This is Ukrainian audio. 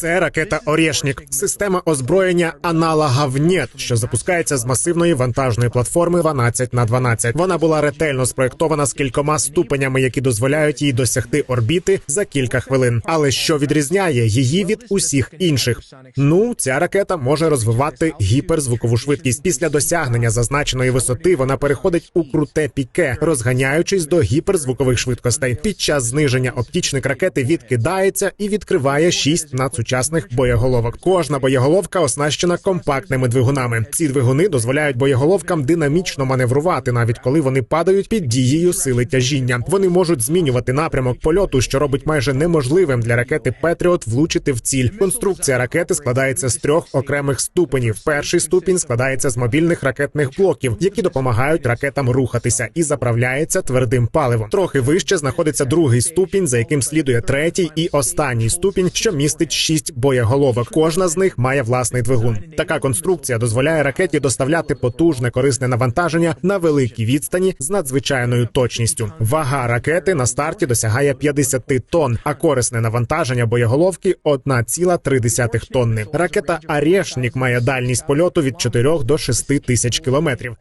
Це ракета Орєшнік, система озброєння аналога ВНЕТ, що запускається з масивної вантажної платформи 12 на 12. Вона була ретельно спроєктована з кількома ступенями, які дозволяють їй досягти орбіти за кілька хвилин. Але що відрізняє її від усіх інших? Ну, ця ракета може розвивати гіперзвукову швидкість. Після досягнення зазначеної висоти вона переходить у круте піке, розганяючись до гіперзвукових швидкостей. Під час зниження оптічник ракети відкидається і відкриває шість надсучасних боєголовок. Кожна боєголовка оснащена компактними двигунами. Ці двигуни дозволяють боєголовкам динамічно маневрувати, навіть коли вони падають під дією сили тяжіння. Вони можуть змінювати напрямок польоту, що робить майже неможливим для ракети Петріот влучити в ціль. Конструкція ракети складається з трьох окремих ступенів. Перший ступінь складається з мобільних ракетних блоків, які допомагають ракетам рухатися, і заправляється твердим паливом. Трохи вище знаходиться другий ступінь, за яким слідує третій і останній ступінь, що містить шість боєголовок. Кожна з них має власний двигун. Така конструкція дозволяє ракеті доставляти потужне корисне навантаження на великій відстані з надзвичайною точністю. Вага ракети на старті досягає 50 тонн, а корисне навантаження боєголовки 1,3 тонни. Ракета Арєшнік має дальність польоту від 4 до 6 тисяч кілометрів.